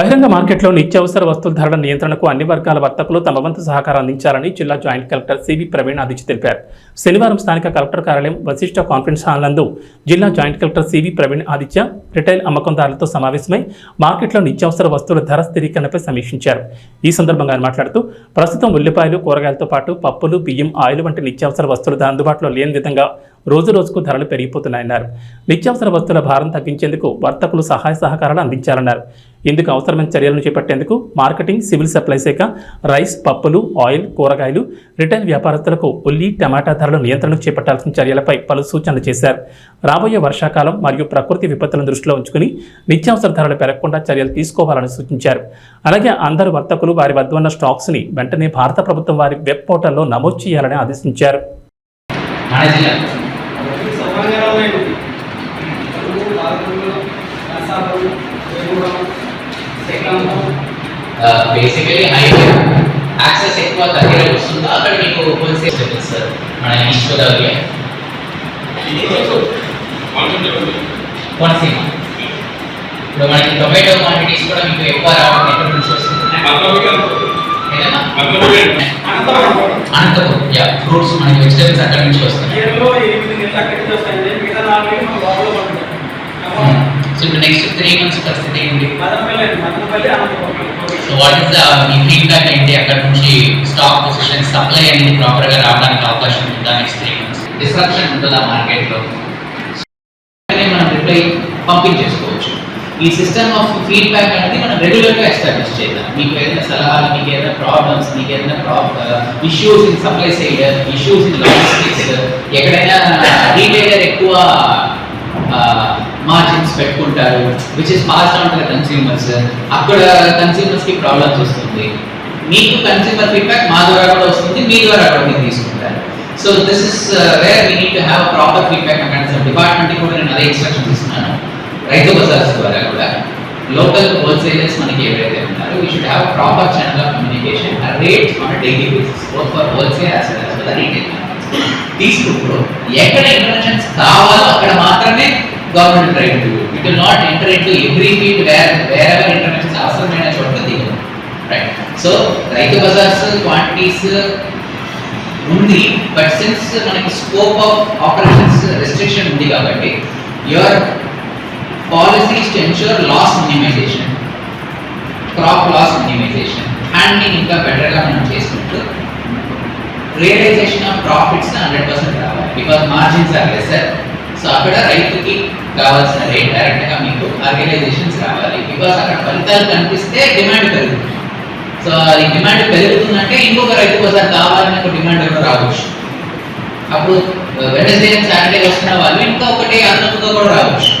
బహిరంగ మార్కెట్లో నిత్యావసర వస్తువుల ధరల నియంత్రణకు అన్ని వర్గాల వర్తకులు తమ వంతు సహకారం అందించాలని జిల్లా joint collector CV Praveen Aditya తెలిపారు. శనివారం స్థానిక కలెక్టర్ కార్యాలయం వశిష్ట కాన్ఫరెన్స్ హాల్ నందు జిల్లా joint collector CV Praveen Aditya retail అమ్మకందారులతో సమావేశమై మార్కెట్లో నిత్యావసర వస్తువుల ధర స్థిరీకరణపై సమీక్షించారు. ఈ సందర్భంగా ఆయన మాట్లాడుతూ ప్రస్తుతం ఉల్లిపాయలు కూరగాయలతో పాటు పప్పులు బియ్యం ఆయిల్ వంటి నిత్యావసర వస్తువులు అందుబాటులో లేని విధంగా రోజు రోజుకు ధరలు పెరిగిపోతున్నాయన్నారు. నిత్యావసర వస్తువుల భారం తగ్గించేందుకు వర్తకులు సహాయ సహకారాలు అందించాలన్నారు. ఇందుకు అవసరమైన చర్యలను చేపట్టేందుకు మార్కెటింగ్ సివిల్ సప్లై శాఖ రైస్ పప్పులు ఆయిల్ కూరగాయలు రిటైల్ వ్యాపారస్తులకు ఉల్లి టమాటా ధరల నియంత్రణకు చేపట్టాల్సిన చర్యలపై పలు సూచనలు చేశారు. రాబోయే వర్షాకాలం మరియు ప్రకృతి విపత్తులను దృష్టిలో ఉంచుకుని నిత్యావసర ధరలు పెరగకుండా చర్యలు తీసుకోవాలని సూచించారు. అలాగే అందరు వర్తకులు వారి వద్ద ఉన్న స్టాక్స్ని వెంటనే భారత ప్రభుత్వం వారి వెబ్ పోర్టల్లో నమోదు చేయాలని ఆదేశించారు. బేసికలీ హై యాక్సెస్ ఎక్కువ దగ్గర వస్తుందో? అక్కడ మీకు హోల్సేల్ చూపిస్తారు మన ఈస్ట్ గోదావరి కోనసీమ ఇప్పుడు మనకి టొమాటో క్వాంటిటీస్ కూడా మీకు ఎక్కువ రావడం ఎక్కడి నుంచి వస్తుంది అనంతపురం. యా ఫ్రూట్స్ మనకి వెజిటేబుల్స్ అక్కడ నుంచి వస్తాయి సో ఇప్పుడు నెక్స్ట్ త్రీ మంత్స్ పరిస్థితి ఏంటి సో వాట్ ఇస్ ద మీ ఫీడ్బ్యాక్ ఏంటి? అక్కడ నుంచి స్టాక్ పొజిషన్ సప్లై అనేది ప్రాపర్గా రావడానికి అవకాశం ఉందా నెక్స్ట్ త్రీ మంత్స్ డిస్ట్రప్షన్ ఉంటుందా మార్కెట్లో మనం రిప్లై పంపించేసుకోవచ్చు. ఈ సిస్టమ్ ఆఫ్ ఫీడ్బ్యాక్ అనేది మనం రెగ్యులర్గా ఎస్టాబ్లిష్ చేద్దాం. మీకు ఏదైనా సలహాలు మీకు ఏదైనా ప్రాబ్లమ్స్ మీకు ఏదైనా issues in supply side issues in logistics ఎక్కడైనా రీటైలర్ ఎక్కువ మార్జిన్స్ పెట్టుకుంటారు which is pass on to consumers అక్కడ కన్స్యూమర్స్కి ప్రాబ్లమ్స్ వస్తుంది. మీకు కన్స్యూమర్ ఫీడ్బ్యాక్ మా ద్వారా కూడా వస్తుంది మీ ద్వారా కూడా మీరు తీసుకుంటారు. So this is where we need to have proper feedback mechanism department కూడా నేను అదే ఇన్స్ట్రక్షన్స్ ఇస్తున్నాను. రైతు బజార్స్ ద్వారా కూడా. లోకల్ హోల్సేలర్స్ మనకి ఎవరైతే ఉన్నారో we should have proper channel of communication rates on daily basis both for wholesale as well as for retail తీసుకుంటూ ఎక్కడ ఇంటర్వెన్షన్స్ కావాలో అక్కడ మాత్రమే government try to it will not enter into every field where wherever intervention అవసరమైన చోట దిగదు right so రైతు bazaars quantities ఉంది. బట్ సిన్స్ మనకి స్కోప్ ఆఫ్ ఆపరేషన్స్ రెస్ట్రిక్షన్ ఉంది కాబట్టి your policies to ensure loss minimization crop loss minimization handling ఇంకా బెటర్గా మనం చేసుకుంటూ realization of profits hundred percent రావాలి. Because margins are lesser so అక్కడ రైతుకి కావాల్సిన రేట్ డైరెక్ట్గా మీకు ఆర్గనైజేషన్స్ రావాలి. బికాస్ అక్కడ ఫలితాలు కనిపిస్తే డిమాండ్ పెరుగుతుంది. సో అది డిమాండ్ పెరుగుతుందంటే ఇంకొక రైతు కోసం కావాలని ఒక డిమాండ్ కూడా రావచ్చు. అప్పుడు వెనస్డే సాటర్డే వస్తున్న వాళ్ళు ఇంకా ఒకటి కూడా రావచ్చు.